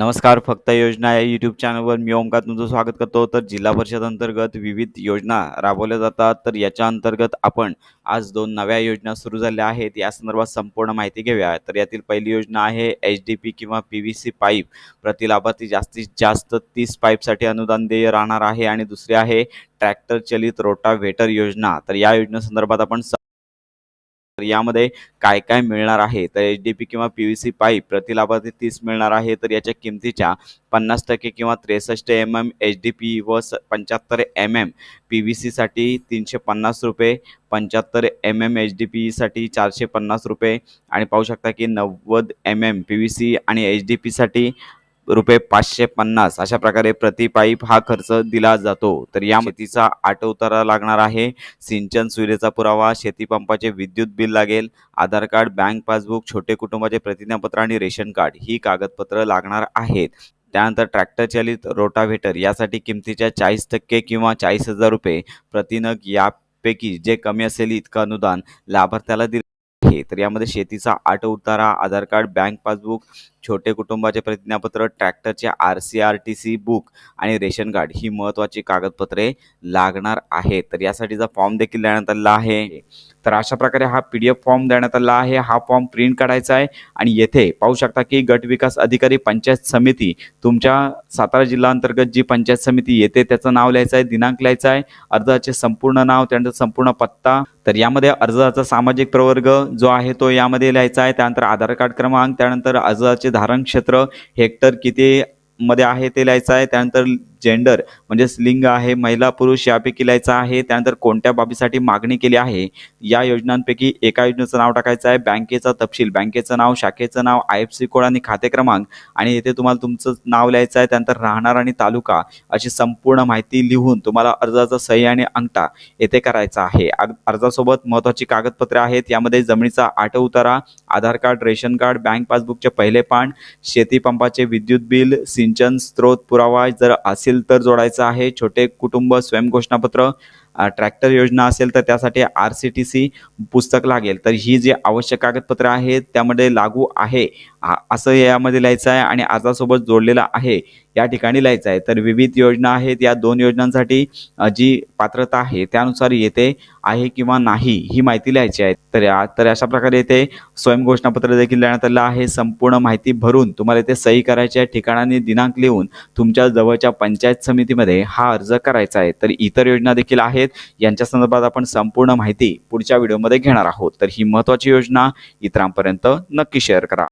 नमस्कार फक्त योजना या यूट्यूब चॅनलवर मी ओमकार तुमचं स्वागत करतो. तर जिल्हा परिषद अंतर्गत विविध योजना राबवल्या जातात. तर याच्या अंतर्गत आपण आज दोन नव्या योजना सुरू झाल्या आहेत. या संदर्भात संपूर्ण माहिती घेऊया. तर यातील पहिली योजना आहे एच डी पी किंवा पी व्ही सी पाईप प्रतिलाभार्थी जास्तीत जास्त तीस पाईपसाठी अनुदान देय राहणार आहे. आणि दुसरी आहे ट्रॅक्टर चलित रोटाव्हेटर योजना. तर या योजनेसंदर्भात आपण स- तर यामध्ये काय काय मिळणार आहे? तर एच डी पी किंवा पी व्ही सी पाईप प्रतिलाभार्थी तीस मिळणार आहे. तर याच्या किमतीच्या पन्नास टक्के किंवा त्रेसष्ट M M H D P व स पंच्याहत्तर एम एम पी व्ही सीसाठी तीनशे पन्नास रुपये पंच्याहत्तर एम एम एच डी पीसाठी चारशे पन्नास रुपये आणि पाहू शकता की नव्वद M M P V C आणि एच डी पीसाठी रुपये पाचशे पन्नास अशा प्रकारे प्रति पाईप हा खर्च दिला जातो. तर या शेतीचा आठ उतारा लागणार आहे. सिंचन सुविधेचा पुरावा शेतीपंपाचे विद्युत बिल लागेल आधार कार्ड बँक पासबुक छोटे कुटुंबाचे प्रतिज्ञापत्र आणि रेशन कार्ड ही कागदपत्र लागणार आहेत. त्यानंतर ट्रॅक्टर चालित रोटाव्हेटर यासाठी किमतीच्या चाळीस टक्के किंवा चाळीस हजार रुपये प्रतिनग यापैकी जे कमी असेल इतकं अनुदान लाभार्थ्याला दिले आहे. तर यामध्ये शेतीचा आठ उतारा आधार कार्ड बँक पासबुक छोटे कुटुंबाचे प्रतिज्ञापत्र ट्रॅक्टरचे R C R T C book आणि रेशन कार्ड ही महत्त्वाची कागदपत्रे लागणार आहेत. तर यासाठीचा फॉर्म देखील देण्यात आलेला आहे तर अशा प्रकारे हा पी डी एफ फॉर्म देण्यात आला आहे. हा फॉर्म प्रिंट काढायचा आहे आणि येथे पाहू शकता की गट विकास अधिकारी पंचायत समिती तुमच्या सातारा जिल्हा अंतर्गत जी पंचायत समिती येते त्याचं नाव लिहायचं आहे दिनांक लिहायचा आहे अर्जाचे संपूर्ण नाव त्यांचा संपूर्ण पत्ता तर यामध्ये अर्जाचा सामाजिक प्रवर्ग जो आहे तो यामध्ये लिहायचा आहे त्यानंतर आधार कार्ड क्रमांक त्यानंतर अर्जाचे धारण क्षेत्र हेक्टर किती मध्ये आहे ते लिहायचं आहे. त्यानंतर जेंडर म्हणजेच लिंग आहे महिला पुरुष यापैकी लिहायचं आहे. त्यानंतर कोणत्या बाबीसाठी मागणी केली आहे? या योजनांपैकी एका योजनेचं नाव टाकायचं आहे. बँकेचा तपशील बँकेचं नाव शाखेचं नाव आय एफ सी कोड आणि खाते क्रमांक. आणि येथे तुम्हाला तुमचं नाव लिहायचं आहे. त्यानंतर राहणार आणि तालुका अशी संपूर्ण माहिती लिहून तुम्हाला अर्जाचा सही आणि अंगठा येथे करायचा आहे. अर्जासोबत महत्त्वाची कागदपत्रे आहेत. यामध्ये जमिनीचा आठ उतारा Aadhaar card ration card bank पासबुकचे पहिले पान शेती पंपाचे विद्युत बिल सिंचन स्त्रोत पुरावा. जर असेल तर जोडायचं आहे. छोटे कुटुंब स्वयंघोषणापत्र ट्रॅक्टर योजना असेल तर त्यासाठी आर सी टी सी पुस्तक लागेल. तर ही जी आवश्यक कागदपत्रं आहेत त्यामध्ये लागू आहे. असं यामध्ये लिहायचं आहे आणि अर्जासोबत जोडलेला आहे. या ठिकाणी लिहायचं आहे. तर विविध योजना आहेत. या दोन योजनांसाठी जी पात्रता आहे त्यानुसार येते आहे किंवा नाही ही माहिती लिहायची आहे. तर तर अशा प्रकारे येथे स्वयंघोषणापत्र देखील देण्यात आलं आहे. संपूर्ण माहिती भरून तुम्हाला इथे सही करायची आहे. ठिकाणाने दिनांक लिहून तुमच्या जवळच्या पंचायत समितीमध्ये हा अर्ज करायचा आहे. तर इतर योजना देखील आहेत. यांच्या संदर्भात आपण संपूर्ण माहिती पुढच्या व्हिडिओमध्ये घेणार आहोत. तर ही महत्त्वाची योजना इतरांपर्यंत नक्की शेअर करा.